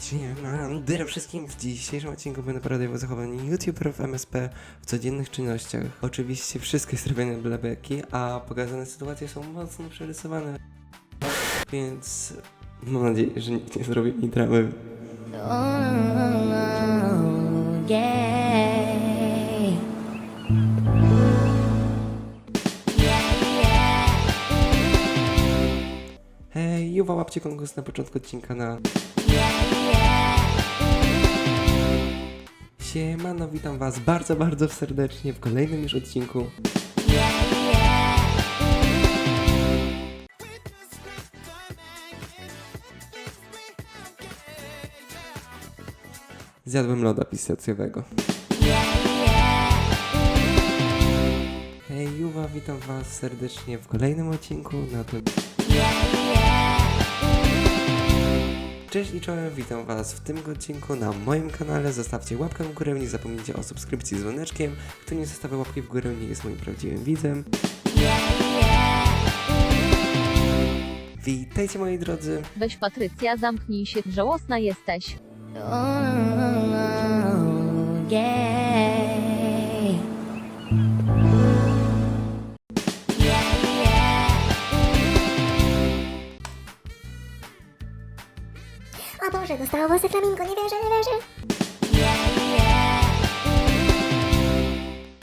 Dzień wszystkim. W dzisiejszym odcinku będę parodiował zachowanie youtuberów MSP w codziennych czynnościach. Oczywiście wszystko jest robione dla beki, a pokazane sytuacje są mocno przerysowane. Więc mam nadzieję, że nikt nie zrobi mi yeah. Hej, Juwa, łapcie konkurs na początku odcinka na... Siemano, witam was bardzo, bardzo serdecznie w kolejnym już odcinku. Zjadłem loda pistacjowego. Hej, Juwa, witam was serdecznie w kolejnym odcinku na tym... Cześć i czołem, witam was w tym odcinku na moim kanale. Zostawcie łapkę w górę, nie zapomnijcie o subskrypcji z dzwoneczkiem. Kto nie zostawia łapki w górę, nie jest moim prawdziwym widzem. Witajcie moi drodzy. Weź Patrycja, zamknij się, żałosna jesteś. Oh, yeah. O Boże, dostała włosy flamingo, nie wierzę, nie wierzę.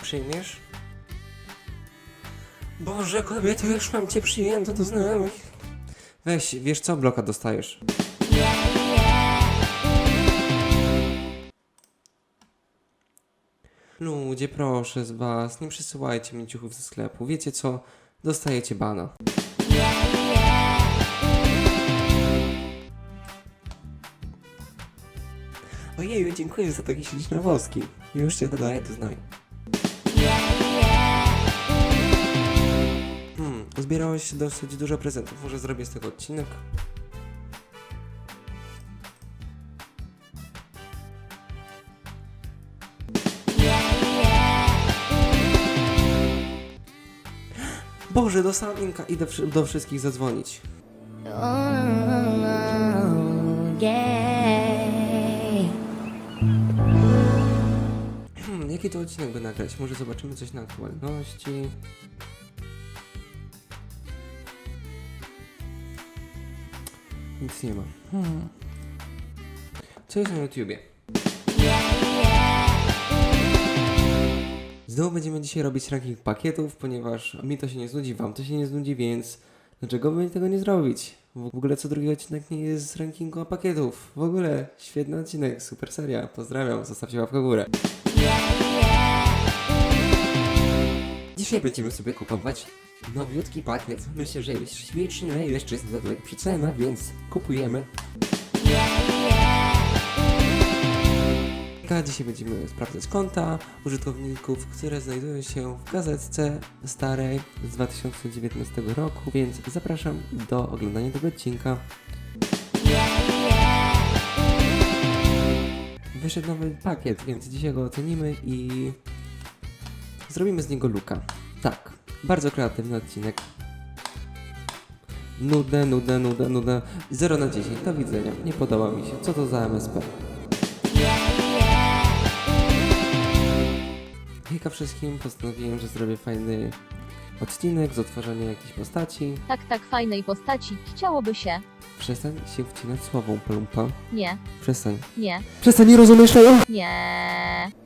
Przyjmiesz? Boże, kobieto, już mam cię przyjęto do znajomych. Weź, wiesz co, bloka dostajesz. Ludzie, proszę z was, nie przesyłajcie mi ciuchów ze sklepu. Wiecie co? Dostajecie bana. Ojeju, dziękuję za takie śliczne woski. Już cię dodaję do znajomych. Hmm, zbierało się dosyć dużo prezentów. Może zrobię z tego odcinek. Boże, dostałam linka. Idę do wszystkich zadzwonić. Oh, yeah. Jaki to odcinek by nagrać? Może zobaczymy coś na aktualności. Nic nie ma. Hmm. Co jest na YouTubie? Znowu będziemy dzisiaj robić ranking pakietów, ponieważ mi to się nie znudzi, wam to się nie znudzi, więc dlaczego by tego nie zrobić? W ogóle co drugi odcinek nie jest z rankingu pakietów. W ogóle świetny odcinek, super seria. Pozdrawiam, zostawcie łapkę w górę. Dzisiaj będziemy sobie kupować nowiutki pakiet. Myślę, że jest śmieszny, jeszcze jest dodatek przecena, więc kupujemy. Dzisiaj będziemy sprawdzać konta użytkowników, które znajdują się w gazetce starej z 2019 roku, więc zapraszam do oglądania tego odcinka. Wyszedł nowy pakiet, więc dzisiaj go ocenimy i zrobimy z niego luka. Tak, bardzo kreatywny odcinek. Nudne, nudne, nudne, nudne. 0 na 10, do widzenia. Nie podoba mi się. Co to za MSP? Hejka wszystkim, postanowiłem, że zrobię fajny odcinek z otworzenia jakiejś postaci. Tak, tak fajnej postaci, chciałoby się. Przestań się wcinać słową, plumpa. Nie, Przestań. nie, Przestań, nie rozumiesz tego? nie.